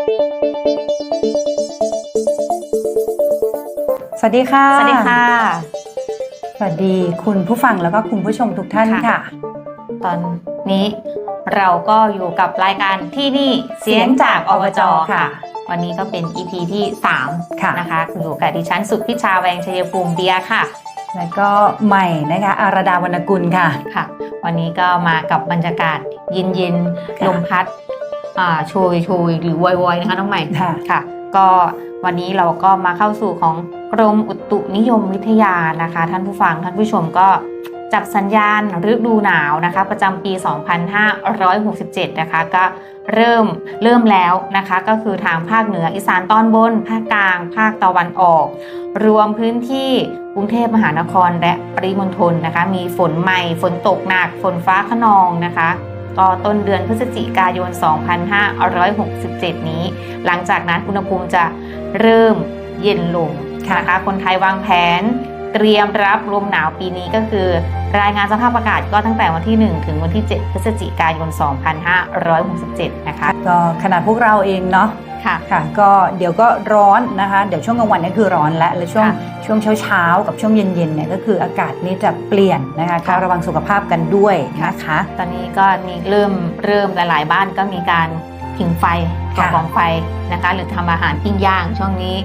สวัสดีค่ะ สวัสดีค่ะ สวัสดีคุณผู้ฟังแล้วก็คุณผู้ชมทุกท่านค่ะค่ะ ตอนนี้เราก็อยู่กับรายการที่นี่เสียงจากอบจค่ะ วันนี้ก็เป็น EP ที่3ค่ะนะคะอยู่กับดิฉันสุดพิชาแวงชัยภูมิเดียค่ะ แล้วก็ใหม่นะคะอารดาวรรณกุลค่ะค่ะ วันนี้ก็มากับบรรยากาศเย็นค่ะๆลมพัดอ่า โชยโชยหรือวอยวอยนะคะน้องใหม่ค่ะค่ะ ก็วันนี้เราก็มาเข้าสู่ของกรมอุตุนิยมวิทยานะคะ ท่านผู้ฟังท่านผู้ชมก็จับสัญญาณฤดูหนาวนะคะประจำปี 2567 นะคะก็เริ่มเริ่มแล้วนะคะ ก็คือทางภาคเหนืออีสานตอนบน ภาคกลาง ภาคตะวันออก รวมพื้นที่กรุงเทพมหานครและปริมณฑลนะคะ มีฝนใหม่ฝนตกหนักฝนฟ้าขนองนะคะ ก็ต้นเดือนพฤศจิกายน 2567 นี้ หลังจากนั้นอุณหภูมิจะเริ่มเย็นลงค่ะนะคะคนไทยวางแผนเตรียมรับลมหนาวปีนี้ก็คือ รายงานสภาพอากาศก็ตั้งแต่วันที่ 1 ถึงวันที่ 7 พฤศจิกายน 2567 นะคะ ก็ขนาดพวกเราเองเนาะ ค่ะค่ะก็เดี๋ยวก็ร้อนนะคะเดี๋ยวช่วงกลางวันเนี่ยคือร้อนและแล้วช่วงค่ะช่วงเช้าเช้าๆกับช่วงเย็นๆเนี่ยก็คืออากาศนี่จะเปลี่ยนนะคะก็ค่ะระวังสุขภาพกันด้วยนะคะตอนนี้ก็มีเริ่มเริ่มหลาย ๆ บ้านก็มีการผิงไฟก่อค่ะกองไฟนะคะหรือทำอาหารปิ้งย่างช่วงนี้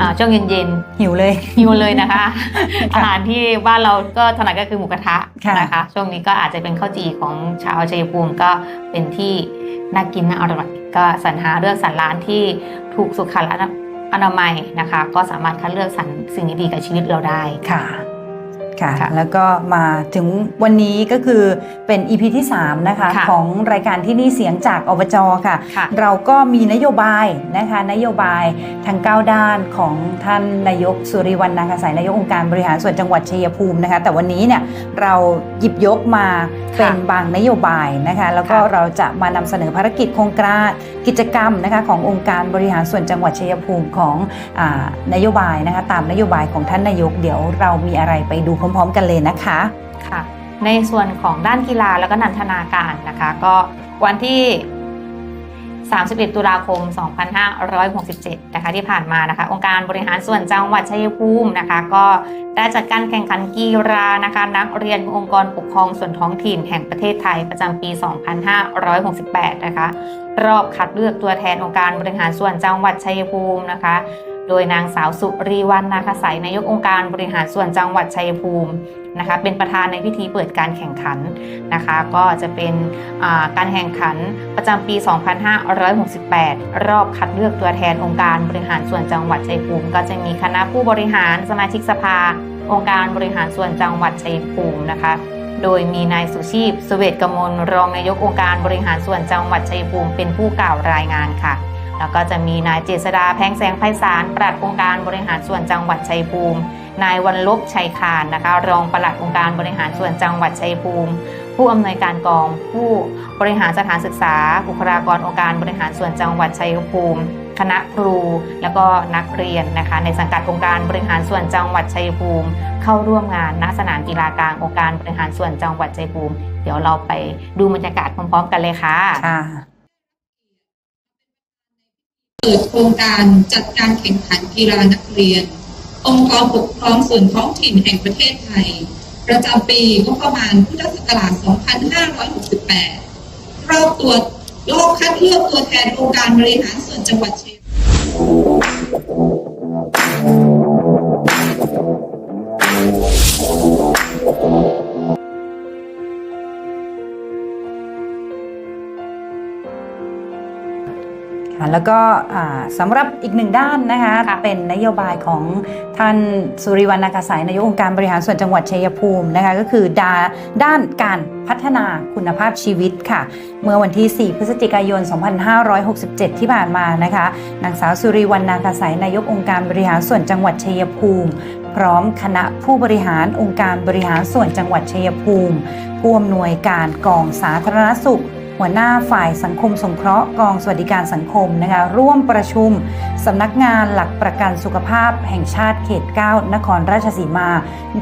อ่าช่วงเย็นๆหิวเลยหิวเลยนะคะ อาหารที่บ้านเราก็ถนัดก็คือหมูกระทะค่ะนะคะช่วงนี้ก็อาจจะเป็นข้าวจี่ของชาวชัยภูมิก็เป็นที่น่ากินน่าอร่อย ก็สรรหาเลือกสรรร้านที่ถูกสุขลักษณะอนามัยนะคะ ก็สามารถคัดเลือกสรรสิ่งดีๆกับชีวิตเราได้ค่ะ ค่ะค่ะ แล้วก็มาถึงวันนี้ก็คือเป็น EP ที่ 3 นะคะ ค่ะของรายการที่นี่เสียงจากอบจค่ะ ค่ะเราก็มีนโยบายนะคะ นโยบายทั้ง 9 ด้านของท่านนายกสุริวัณนาคสายนายกองค์การบริหารส่วนจังหวัดชัยภูมินะคะ แต่วันนี้เนี่ยเราหยิบยกมาเป็นบางนโยบายนะคะ แล้วก็ค่ะ เราจะมานำเสนอภารกิจโครงการกิจกรรมนะคะขององค์การบริหารส่วนจังหวัดชัยภูมิของอานโยบายนะคะตามนโยบายของท่านนายกเดี๋ยวเรามีอะไรไปดูพร้อมๆกันเลยนะคะค่ะในส่วนของด้านกีฬาแล้วก็นันทนาการนะคะ ก็วันที่ 31 ตุลาคม 2567 นะคะที่ผ่านมานะคะ องค์การบริหารส่วนจังหวัดชัยภูมินะคะ ก็ได้จัดการแข่งขันกีฬานะคะนักเรียนองค์กรปกครองส่วนท้องถิ่นแห่งประเทศไทยประจำปี 2568 นะคะ รอบคัดเลือกตัวแทนองค์การบริหารส่วนจังหวัดชัยภูมินะคะ โดยนางสาวสุรีวรรณนาคใสยนายกองค์การบริหารส่วนจังหวัดชัยภูมินะคะเป็นประธานในพิธีเปิดการแข่งขันนะคะก็จะเป็นการแข่งขันประจำปี 2568 รอบคัดเลือกตัวแทนองค์การบริหารส่วนจังหวัดชัยภูมิ ก็จะมีคณะผู้บริหารสมาชิกสภา องค์การบริหารส่วนจังหวัดชัยภูมินะคะโดยมีนายสุชีพสเวตกมลรองนายกองค์การบริหารส่วนจังหวัดชัยภูมิเป็นผู้กล่าวรายงานค่ะ แล้วก็จะมีนายเจษดาแพงแสงไพศาลปลัดองค์การบริหารส่วนจังหวัดชัยภูมิ นายวันลบชัยคานนะคะรองปลัดองค์การบริหารส่วนจังหวัดชัยภูมิ ผู้อำนวยการกอง ผู้บริหารสถานศึกษา บุคลากรองค์การบริหารส่วนจังหวัดชัยภูมิ คณะครู แล้วก็นักเรียนนะคะในสังกัดองค์การบริหารส่วนจังหวัดชัยภูมิ เข้าร่วมงานณสนามกีฬากลางองค์การบริหารส่วนจังหวัดชัยภูมิ เดี๋ยวเราไปดูบรรยากาศพร้อมๆ กันเลยค่ะค่ะ เปิดโครงการจัดการแข่งขันกีฬานักเรียน องค์กรปกครองส่วนท้องถิ่นแห่งประเทศไทย ประจำปีงบประมาณพุทธศักราช 2568 รอบตัวรอบคัดเลือกตัวแทนองค์การบริหารส่วนจังหวัดเชียงค่ แล้วก็อ่าสำหรับอีกหนึ่งด้านนะคะค่ะเป็นนโยบายของท่านสุริวัณนาคาสายนายกองค์การบริหารส่วนจังหวัดชัยภูมินะคะก็คือดาด้านการพัฒนาคุณภาพชีวิตค่ะ เมื่อวันที่ 4 พฤศจิกายน 2567 ที่ผ่านมานะคะนางสาวสุริวัณนาคาสายนายกองค์การบริหารส่วนจังหวัดชัยภูมิ พร้อมคณะผู้บริหารองค์การบริหารส่วนจังหวัดชัยภูมิผู้อำนวยการกองสาธารณสุข หัวหน้าฝ่ายสังคมสงเคราะห์กองสวัสดิการสังคมนะคะร่วมประชุมสำนักงานหลักประกันสุขภาพแห่งชาติเขต 9 นครราชสีมา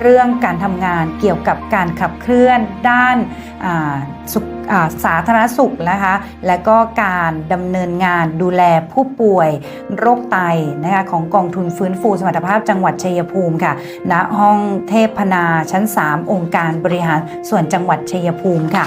เรื่องการทำงานเกี่ยวกับการขับเคลื่อนด้านาสุขอ่าสาธารณสุขนะคะ และก็การดำเนินงานดูแลผู้ป่วยโรคไตนะคะของกองทุนฟื้นฟูสมรรถภาพจังหวัดชัยภูมิค่ะ ณ ห้องเทพนาชั้น 3 องค์การบริหารส่วนจังหวัดชัยภูมิค่ะ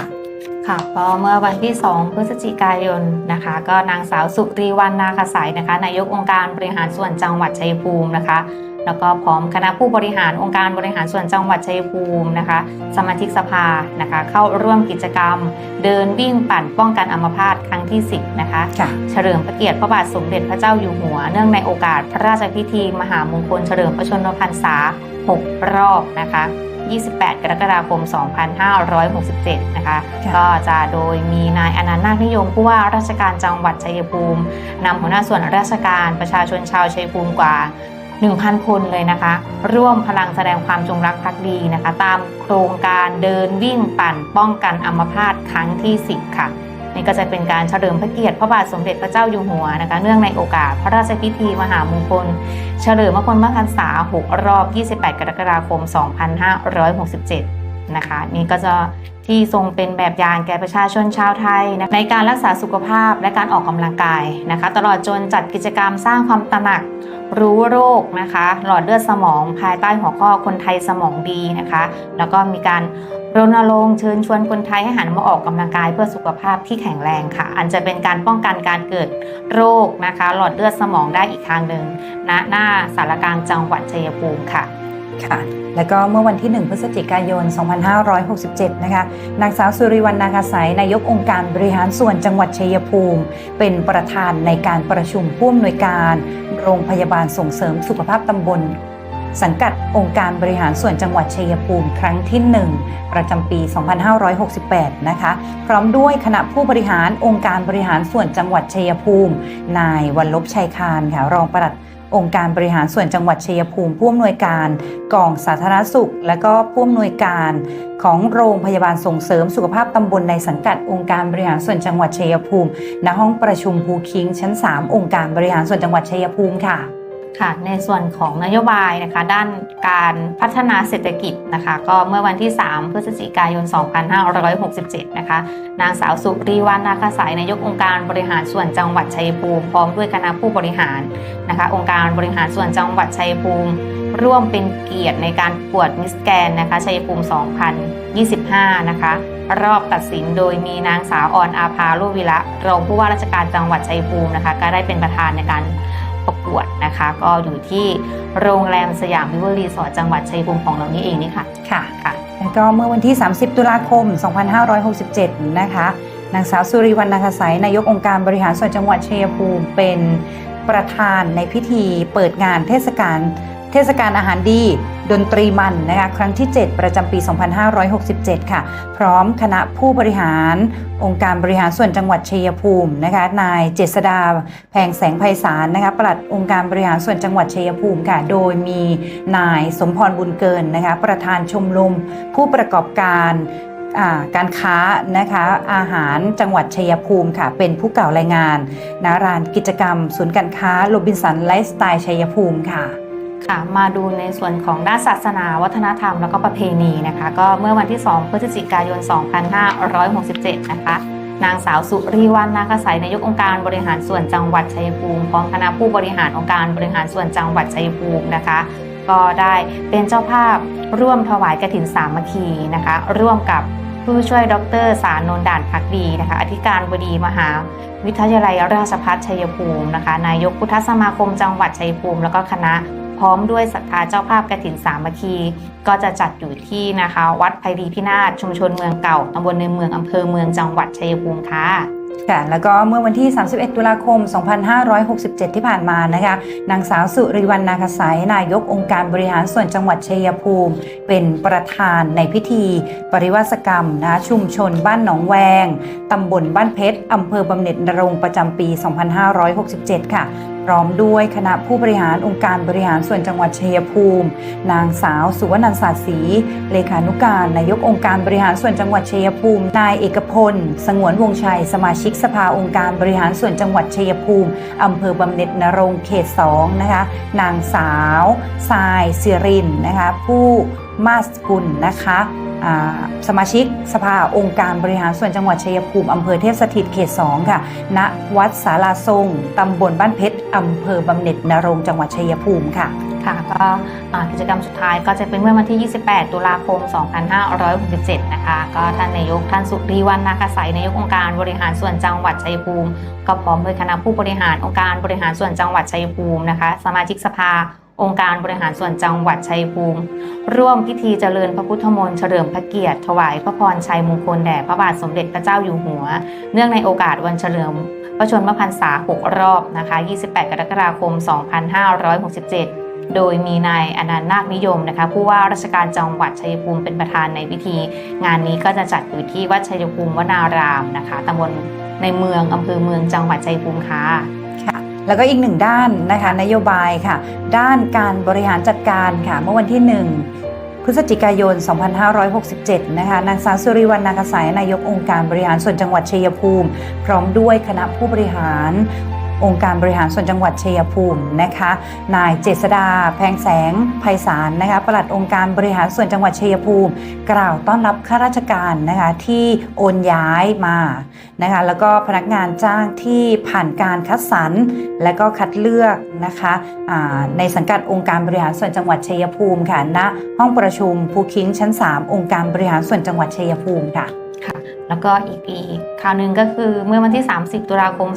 ค่ะก็เมื่อวันที่ 2 พฤศจิกายนนะคะ ก็นางสาวสุรีวันนาคสายนะคะนายกองค์การบริหารส่วนจังหวัดชัยภูมินะคะ แล้วก็พร้อมคณะผู้บริหารองค์การบริหารส่วนจังหวัดชัยภูมินะคะ สมาชิกสภานะคะ เข้าร่วมกิจกรรม เดินวิ่งปั่นป้องกันอัมพาตครั้งที่ 10 นะคะค่ะเฉลิมพระเกียรติพระบาทสมเด็จพระเจ้าอยู่หัว เนื่องในโอกาสพระราชพิธี มหามงคลเฉลิมพระชนมพรรษา 6 รอบนะคะ 28 กรกฎาคม 2567 นะคะค่ะก็จะโดยมีนายอนันต์นาคนิยมผู้ว่าราชการจังหวัดชัยภูมินำหัวหน้าส่วนราชการประชาชนชาวชัยภูมิกว่า 1,000 คนเลยนะคะ ร่วมพลังแสดงความจงรักภักดีนะคะ ตามโครงการเดินวิ่งปั่นป้องกันอัมพาตครั้งที่ 10 ค่ะ นี่ก็จะเป็นการเฉลิมพระเกียรติพระบาทสมเด็จพระเจ้าอยู่หัวนะคะเนื่องในโอกาสพระราชพิธีมหามงคล เฉลิมพระชนมพรรษา6รอบ 28 กรกฎาคม 2567 นะคะ นี่ก็จะที่ทรงเป็นแบบอย่างแก่ประชาชนชาวไทยในการรักษาสุขภาพและการออกกำลังกายนะคะ ตลอดจนจัดกิจกรรมสร้างความตระหนักรู้โรคนะคะ หลอดเลือดสมองภายใต้หัวข้อคนไทยสมองดีนะคะ แล้วก็มีการ รณรงค์เชิญชวนคนไทยให้หันมาออกกำลังกายเพื่อสุขภาพที่แข็งแรงค่ะ อันจะเป็นการป้องกันการเกิดโรคนะคะ หลอดเลือดสมองได้อีกทางหนึ่งณหน้าสารกลางจังหวัดชัยภูมิค่ะ ค่ะ แล้วก็เมื่อวันที่ 1 พฤศจิกายน 2567 นะคะ นางสาวสุริวัณนาคาสายนายกองค์การบริหารส่วนจังหวัดชัยภูมิ เป็นประธานในการประชุมผู้อำนวยการ โรงพยาบาลส่งเสริมสุขภาพตำบล สังกัดองค์การบริหารส่วนจังหวัดชัยภูมิครั้งที่ 1 ประจำปี 2568 นะคะ พร้อมด้วยคณะผู้บริหารองค์การบริหารส่วนจังหวัดชัยภูมิ นายวันลบชัยคานค่ะรองปลัดองค์การบริหารส่วนจังหวัดชัยภูมิผู้อำนวยการกองสาธารณสุข และก็ผู้อำนวยการของโรงพยาบาลส่งเสริมสุขภาพตำบลในสังกัดองค์การบริหารส่วนจังหวัดชัยภูมิณห้องประชุมภูคิงชั้น 3 องค์การบริหารส่วนจังหวัดชัยภูมิค่ะ ค่ะในส่วนของนโยบายนะคะด้านการพัฒนาเศรษฐกิจนะคะก็เมื่อวันที่ 3 พฤศจิกายน 2567 นะคะนางสาวสุรีวรรณนาคสายนายกองค์การบริหารส่วนจังหวัดชัยภูมิพร้อมด้วยคณะผู้บริหารนะคะองค์การบริหารส่วนจังหวัดชัยภูมิ ร่วมเป็นเกียรติในการประกวดมิสแกนนะคะชัยภูมิ 2025 นะคะรอบตัดสินโดยมีนางสาวออนอาภาลุวิระรองผู้ว่าราชการจังหวัดชัยภูมินะคะก็ได้เป็นประธานในการ ประกวดนะคะ ก็อยู่ที่โรงแรมสยามวิวรีสอร์ทจังหวัดชัยภูมิของเรานี่เองนี่ค่ะค่ะค่ะ แล้วก็เมื่อวันที่ 30 ตุลาคม 2567 นะคะนางสาวสุริวรรณนาคาสายนายกองค์การบริหารส่วนจังหวัดชัยภูมิเป็นประธานในพิธีเปิดงานเทศกาล เทศกาลอาหารดี ดนตรีมันนะคะครั้งที่ 7 ประจำปี 2567 ค่ะ พร้อมคณะผู้บริหาร องค์การบริหารส่วนจังหวัดชัยภูมินะคะนายเจษดาแพงแสงไพศาลนะคะปลัดองค์การบริหารส่วนจังหวัดชัยภูมิค่ะ โดยมีนายสมพรบุญเกินนะคะประธานชมรมผู้ประกอบการาการค้านะคะอาหารจังหวัดชัยภูมิค่ะ เป็นผู้กล่าวรายงานนารานกิจกรรม ศูนย์การค้าโรบินสันไลฟ์สไตล์ชัยภูมิค่ะ ค่ะมาดูในส่วนของด้านศาสนาวัฒนธรรมแล้วก็ประเพณีนะคะ ก็เมื่อวันที่ 2 พฤศจิกายน 2567 นะคะ นางสาวสุรีวรรณนาคสายนายกองค์การบริหารส่วนจังหวัดชัยภูมิพร้อมคณะผู้บริหารองค์การบริหารส่วนจังหวัดชัยภูมินะคะ ก็ได้เป็นเจ้าภาพร่วมถวายกฐินสามัคคีนะคะ ร่วมกับผู้ช่วยดรสารนนด่านพักดีนะคะอธิการบดีมหาวิทยาลัยราชภัฏชัยภูมินะคะ นายกพุทธสมาคมจังหวัดชัยภูมิ แล้วก็คณะ พร้อมด้วยศรัทธาเจ้าภาพกฐินสามัคคี ก็จะจัดอยู่ที่นะคะ วัดไพรีพินาศชุมชนเมืองเก่าตำบลในเมืองอำเภอเมืองจังหวัดชัยภูมิค่ะค่ะแล้วก็เมื่อวันที่ 31 ตุลาคม 2567 ที่ผ่านมานะคะนางสาวสุริวรรณนาคสายนายกองค์การบริหารส่วนจังหวัดชัยภูมิ เป็นประธานในพิธี ปริวาสกรรมนะชุมชนบ้านหนองแวง ตำบลบ้านเพชรอำเภอบำเหน็จนรงประจำปี 2567 ค่ะ พร้อมด้วยคณะผู้บริหารองค์การบริหารส่วนจังหวัดชัยภูมิ นางสาวสุวรรณศาสตร์ศรีเลขานุการนายกองค์การบริหารส่วนจังหวัดชัยภูมิ นายเอกพล สงวนวงชัย สมาชิกสภาองค์การบริหารส่วนจังหวัดชัยภูมิอำเภอบำเหน็จนรงเขต2นะคะ นางสาวทรายสิรินนะคะ ผู้มาสกุลนะคะ สมาชิกสภาองค์การบริหารส่วนจังหวัดชัยภูมิอำเภอเทพสถิตเขต2ค่ะ ณ วัดสาราทรงตำบลบ้านเพชรอำเภอบำเหน็จนรงจังหวัดชัยภูมิค่ะค่ะก็กิจกรรมสุดท้ายก็จะเป็นเมื่อวันที่ 28 ตุลาคม 2567 นะคะ ก็ท่านนายกท่านสุรีวันนาคสัยนายกองค์การบริหารส่วนจังหวัดชัยภูมิ ก็พร้อมด้วยคณะผู้บริหารองค์การบริหารส่วนจังหวัดชัยภูมินะคะ สมาชิกสภา องค์การบริหารส่วนจังหวัดชัยภูมิ ร่วมพิธีเจริญพระพุทธมนต์เฉลิมพระเกียรติถวายพระพรชัยมงคลแด่พระบาทสมเด็จพระเจ้าอยู่หัว เนื่องในโอกาสวันเฉลิมพระชนมพรรษา 6 รอบนะคะ 28 กรกฎาคม 2567 โดยมีนายอนันต์นาคนิยมนะคะผู้ว่าราชการจังหวัดชัยภูมิเป็นประธานในพิธี งานนี้ก็จะจัดอยู่ที่วัดชัยภูมิวนารามนะคะตำบลในเมืองอำเภอเมืองจังหวัดชัยภูมิค่ะค่ะ แล้วก็อีกหนึ่งด้านนะคะนโยบายค่ะ ด้านการบริหารจัดการค่ะ เมื่อวันที่ 1 พฤศจิกายน 2567 นะคะนางสาวสุริวรรณนาคสายนายกองค์การบริหารส่วนจังหวัดชัยภูมิ พร้อมด้วยคณะผู้บริหาร องค์การบริหารส่วนจังหวัดชัยภูมินะคะ นายเจษดา แพงแสงไพศาลนะคะปลัดองค์การบริหารส่วนจังหวัดชัยภูมิ กล่าวต้อนรับข้าราชการนะคะที่โอนย้ายมานะคะแล้วก็พนักงานจ้างที่ผ่านการคัดสรรและก็คัดเลือกนะคะในสังกัดองค์การบริหารส่วนจังหวัดชัยภูมิค่ะณห้องประชุมภูคิงชั้น 3 องค์การบริหารส่วนจังหวัดชัยภูมิค่ะค่ะ แล้วก็อีกอีกข่าวหนึ่งก็คือเมื่อวันที่ 30 ตุลาคม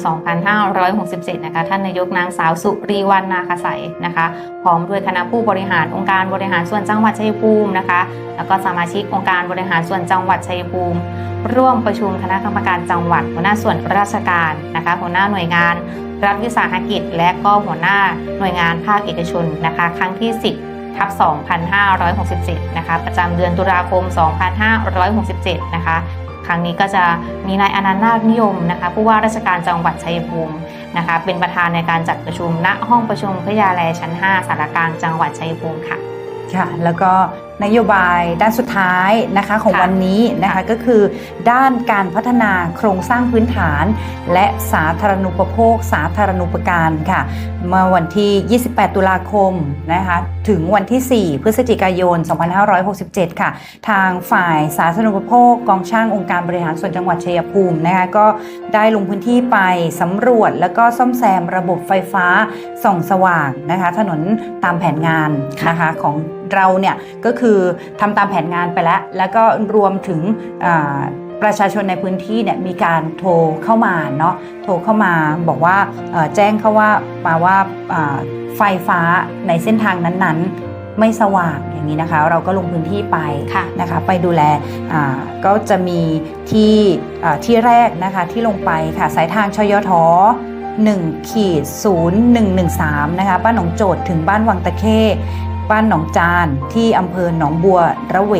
2567 นะคะ ท่านนายกนางสาวสุรีวรรณนาคาสัยนะคะ พร้อมด้วยคณะผู้บริหารองค์การบริหารส่วนจังหวัดชัยภูมินะคะ แล้วก็สมาชิกองค์การบริหารส่วนจังหวัดชัยภูมิ ร่วมประชุมคณะกรรมการจังหวัด หัวหน้าส่วนราชการนะคะหัวหน้าหน่วยงาน รัฐวิสาหกิจ และก็หัวหน้าหน่วยงานภาคเอกชนนะคะ ครั้งที่ 10ทับ 2567 นะคะ ประจำเดือนตุลาคม 2567 นะคะ ครั้งนี้ก็จะมีนายอนันต์นาคนิยมนะคะผู้ว่าราชการจังหวัดชัยภูมินะคะเป็นประธานในการจัดประชุมณห้องประชุมพระยาแลชั้น 5 สารกลางจังหวัดชัยภูมิค่ะค่ะแล้วก็นโยบายด้านสุดท้ายนะคะของค่ะวันนี้นะคะค่ะก็คือ ด้านการพัฒนาโครงสร้างพื้นฐาน และสาธารณูปโภค สาธารณูปการค่ะเมื่อวันที่ 28 ตุลาคมนะคะ ถึงวันที่ 4 พฤศจิกายน 2567 ค่ะ ทางฝ่ายสาธารณูปโภคกองช่างองค์การบริหารส่วนจังหวัดชัยภูมินะคะก็ได้ลงพื้นที่ไปสำรวจแล้วก็ซ่อมแซมระบบไฟฟ้าส่องสว่างนะคะถนนตามแผนงานนะคะของเราเนี่ยก็คือทำตามแผนงานไปแล้ว แล้วก็รวมถึงประชาชนในพื้นที่เนี่ยมีการโทรเข้ามาเนาะโทรเข้ามาบอกว่าแจ้งเขาว่ามาว่า ไฟฟ้าในเส้นทางนั้นๆ ไม่สว่างอย่างนี้นะคะ เราก็ลงพื้นที่ไปค่ะนะคะไปดูแลอ่าก็จะมีที่อ่าที่แรกนะคะที่ลงไปค่ะสายทางชยท1ขีด0113นะคะบ้านหนองโจทย์ถึงบ้านวังตะเข้บ้านหนองจานที่อำเภอหนองบัวระเว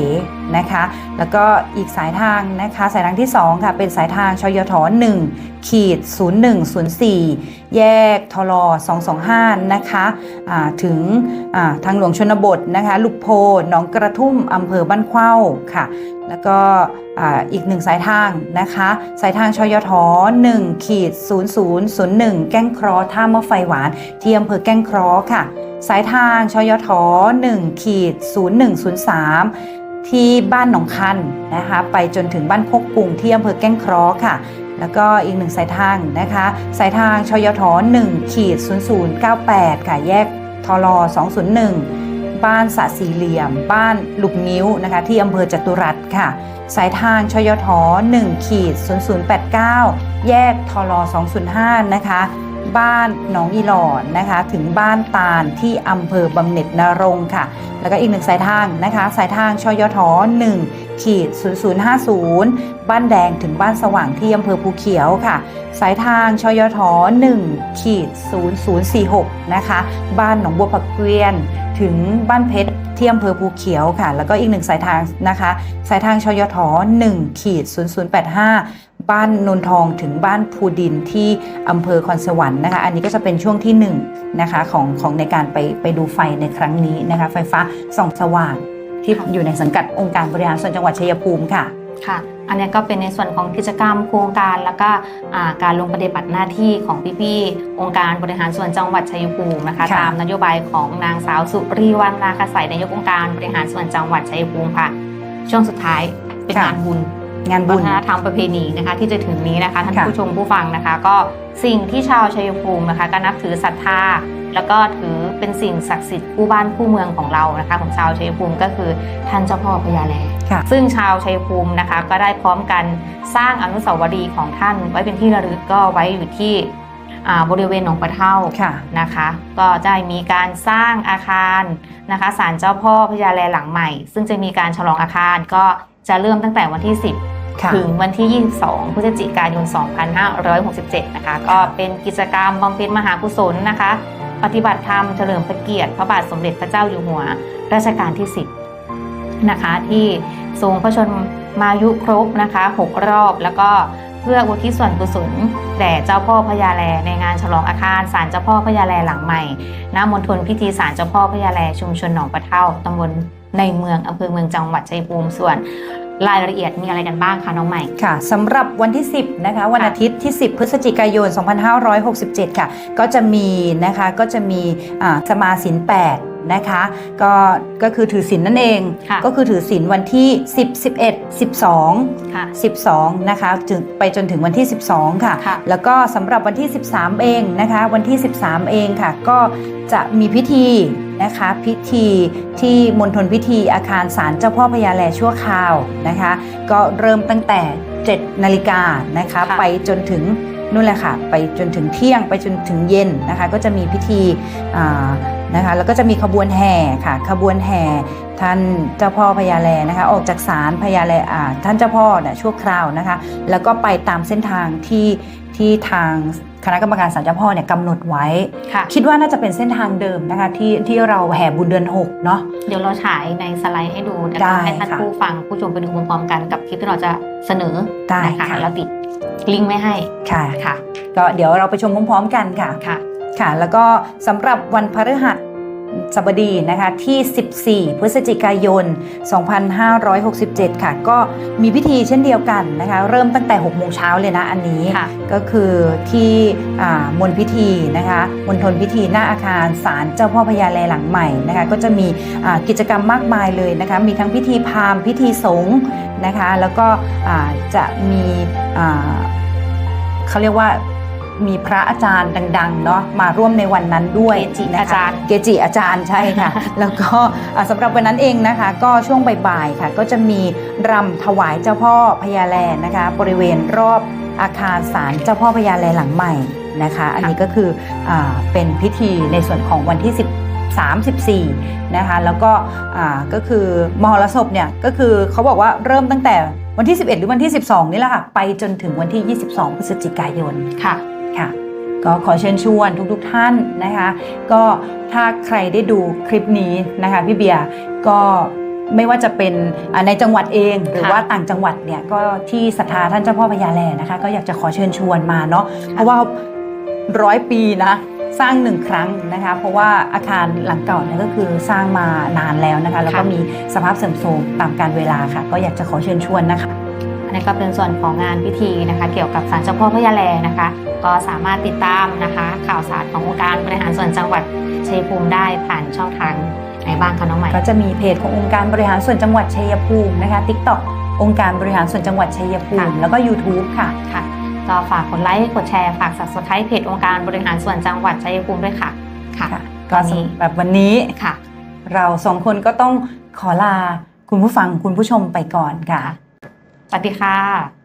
นะคะ แล้วก็อีกสายทางนะคะ สายทางที่ 2 ค่ะ เป็นสายทางชยท1ขีด0104แยกทล225 นะคะอ่าถึงทางหลวงชนบทนะคะลุกโพหนองกระทุ่มอำเภอบ้านเข้าค่ะ แล้วก็อีกหนึ่งสายทางนะคะ สายทางชยท1ขีด0001 แก้งคราะห์ท่ามะไฟหวานที่อำเภอแก้งคราะห์ค่ะ สายทางชยท1ขีด0103ที่บ้านหนองคันนะคะไปจนถึงบ้านโคกกุงที่อำเภอแก้งคราะห์ค่ะ แล้วก็อีกหนึ่งสายทางนะคะ สายทางชยท1ขีด0098 ค่ะแยกทล201 บ้านสะสี่เหลี่ยม บ้านลูกนิ้วนะคะ ที่อำเภอจตุรัสค่ะ สายทางชยท1ขีด0089 แยกทล205 นะคะบ้านหนองอีหลอดนะคะ ถึงบ้านตาลที่อำเภอบำเหน็จนรงค์ค่ะ แล้วก็อีกหนึ่งสายทางนะคะ สายทางชยท1 ขีด0050 บ้านแดงถึงบ้านสว่างที่อำเภอภูเขียวค่ะ สายทางชยท1ขีด0046 นะคะ บ้านหนองบัวผักเกวียน ถึงบ้านเพชรที่อำเภอภูเขียวค่ะ แล้วก็อีกหนึ่งสายทางนะคะ สายทางชยท1ขีด0085บ้านนนทองถึงบ้านภูดินที่อำเภอคอนสวรรค์นะคะ อันนี้ก็จะเป็นช่วงที่1นงนะคะของของในการไปไปดูไฟในครั้งนี้นะคะ ไฟฟ้าส่องสว่าง ที่ค่ะอยู่ในสังกัดองค์การบริหารส่วนจังหวัดชัยภูมิค่ะค่ะ อันนี้ก็เป็นในส่วนของกิจกรรมโครงการแล้วก็อ่าการลงปฏิบัติหน้าที่ของพี่ๆองค์การบริหารส่วนจังหวัดชัยภูมินะคะค่ะตามนโยบายของนางสาวสุรีวรรณนาคาศัยนายกองค์การบริหารส่วนจังหวัดชัยภูมิค่ะ ช่วงสุดท้ายเป็นงานบุญงานวับุญฒนธรรมประเพณีนะคะ ที่จะถึงนี้นะคะท่านค่ะผู้ชมผู้ฟังนะคะ ก็สิ่งที่ชาวชัยภูมินะคะ ก็นับถือศรัทธาแล้วก็ถือ เป็นสิ่งศักดิ์สิทธิ์คู่บ้านคู่เมืองของเรานะคะ ของชาวชัยภูมิก็คือท่านเจ้าพ่อพญาแลค่ะซึ่งชาวชัยภูมินะคะ ก็ได้พร้อมกันสร้างอนุสาวรีย์ของท่าน ไว้เป็นที่ระลึกก็ไว้อยู่ที่อ่าบริเวณหนองปะเท่าค่ะนะคะ ก็ได้มีการสร้างอาคารนะคะศาลเจ้าพ่อพญาแลหลังใหม่ ซึ่งจะมีการฉลองอาคารก็จะเริ่มตั้งแต่วันที่ 10ค่ะถึงวันที่ 22 พฤศจิกายน 2567 นะคะ ก็เป็นกิจกรรมบำเพ็ญมหากุศลนะคะ ปฏิบัติธรรมเฉลิมพระเกียรติ พระบาทสมเด็จพระเจ้าอยู่หัวรัชกาลที่ 10 นะคะ ที่ทรงพระชนมายุครบนะคะ6รอบแล้วก็เพื่ออุทิศส่วนกุศลแด่เจ้าพ่อพญาแลในงานฉลองอาคารศาลเจ้าพ่อพญาแลหลังใหม่ณมณฑลพิธีศาลเจ้าพ่อพญาแลชุมชนหนองปะเท่าตำบลในเมืองอำเภอเมืองจังหวัดชัยภูมิส่วน รายละเอียดมีอะไรกันบ้างคะน้องใหม่ค่ะสำหรับวันที่ 10นะคะวันค่ะอาทิตย์ที่ 10 พฤศจิกายน 2567 ค่ะ ก็จะมีนะคะก็จะมีอ่าสมาสิน8 นะคะ ก็ก็คือถือศีลนั่นเอง ค่ะก็คือถือศีลวันที่ 10 11 12 ค่ะ 12 นะคะถึงไปจนถึงวันที่ 12 ค่ะ ค่ะ แล้วก็สำหรับวันที่ 13 เองนะคะ วันที่ 13 เองค่ะ ก็จะมีพิธีนะคะ พิธีที่มณฑลพิธีอาคารศาลเจ้าพ่อพญาแลชั่วคราวนะคะ ก็เริ่มตั้งแต่ 7 นาฬิกานะคะ ค่ะ ไปจนถึงนู่นแหละค่ะ ไปจนถึงเที่ยงไปจนถึงเย็นนะคะ ก็จะมีพิธีอ่า นะคะแล้วก็จะมีขบวนแห่ค่ะ ขบวนแห่ท่านเจ้าพ่อพญาแลนะคะ ออกจากศาลพญาแลอ่าท่านเจ้าพ่อเนี่ยชั่วคราวนะคะ แล้วก็ไปตามเส้นทางที่ที่ทางคณะกรรมการศาลเจ้าพ่อเนี่ยกำหนดไว้ค่ะคิดว่าน่าจะเป็นเส้นทางเดิมนะคะที่ที่เราแห่บุญเดือนหกเนาะเดี๋ยวเราฉายในสไลด์ให้ดูนะได้คะให้ท่านค่ะผู้ฟังผู้ชมไปดูพร้อมๆกันกับคลิปที่เราจะเสนอได้นะคะค่ะแล้วติดลิงก์ไม่ให้ค่ะค่ะ ก็เดี๋ยวเราไปชมพร้อมๆกันค่ะค่ะ ค่ะแล้วก็สำหรับวันพฤหัสบดีนะคะที่ 14 พฤศจิกายน 2567 ค่ะ ก็มีพิธีเช่นเดียวกันนะคะเริ่มตั้งแต่ 6 โมงเช้าเลยนะอันนี้ค่ะก็คือที่อ่ามณฑพิธีนะคะมณฑลพิธีหน้าอาคารศาลเจ้าพ่อพญาแลหลังใหม่นะคะก็จะมีอ่ากิจกรรมมากมายเลยนะคะมีทั้งพิธีพราหมณ์พิธีสงฆ์นะคะแล้วก็อ่าจะมีอ่าเขาเรียกว่า มีพระอาจารย์ดังๆเนาะมาร่วมในวันนั้นด้วยเกจินะคะอาจารย์เกจิอาจารย์ใช่ค่ะ แล้วก็อ่าสำหรับวันนั้นเองนะคะ ก็ช่วงบ่ายๆค่ะ ก็จะมีรำถวายเจ้าพ่อพญาแลนะคะ บริเวณรอบอาคารศาลเจ้าพ่อพญาแลหลังใหม่นะคะ อันนี้ก็คืออาเป็นพิธีในส่วนของวันที่ 10 34 นะคะ แล้วก็อ่าก็คือมหรสพเนี่ยก็คือเขาบอกว่าเริ่มตั้งแต่วันที่ 11 หรือวันที่ 12 นี่แหละค่ะ ไปจนถึงวันที่ 22 พฤศจิกายนค่ะ ค่ะ ก็ขอเชิญชวนทุกๆท่านนะคะ ก็ถ้าใครได้ดูคลิปนี้นะคะพี่เบียร์ก็ไม่ว่าจะเป็นอ่าในจังหวัดเองหรือค่ะว่าต่างจังหวัดเนี่ยก็ที่ศรัทธาท่านเจ้าพ่อพญาแลนะคะ ก็อยากจะขอเชิญชวนมาเนาะเพราะว่าร้อยปีนะสร้างหนึ่งครั้งนะคะเพราะว่าอาคารหลังเก่าเนี่ยก็คือสร้างมานานแล้วนะคะ แล้วก็ค่ะมีสภาพเสื่อมโทรมตามการเวลาค่ะ ก็อยากจะขอเชิญชวนนะคะอั นนี้ก็เป็นส่วนของงานพิธีนะคะ เกี่ยวกับศาลเจ้าพ่อพญาแลนะคะ ก็สามารถติดตามนะคะ ข่าวสารขององค์การบริหารส่วนจังหวัดชัยภูมิได้ผ่านช่องทางไหนบ้างคะน้องใหม่ก็จะมีเพจขององค์การบริหารส่วนจังหวัดชัยภูมินะคะ TikTok องค์การบริหารส่วนจังหวัดชัยภูมิค่ะแล้วก็ YouTube ค่ะค่ะก็ฝากกดไลค์กดแชร์ฝาก subscribe เพจองค์การบริหารส่วนจังหวัดชัยภูมิด้วยค่ะค่ะค่ะก็สำหรับวันนี้ค่ะ เราสองคนก็ต้องขอลาคุณผู้ฟังคุณผู้ชมไปก่อนค่ะ สวัสดีค่ะ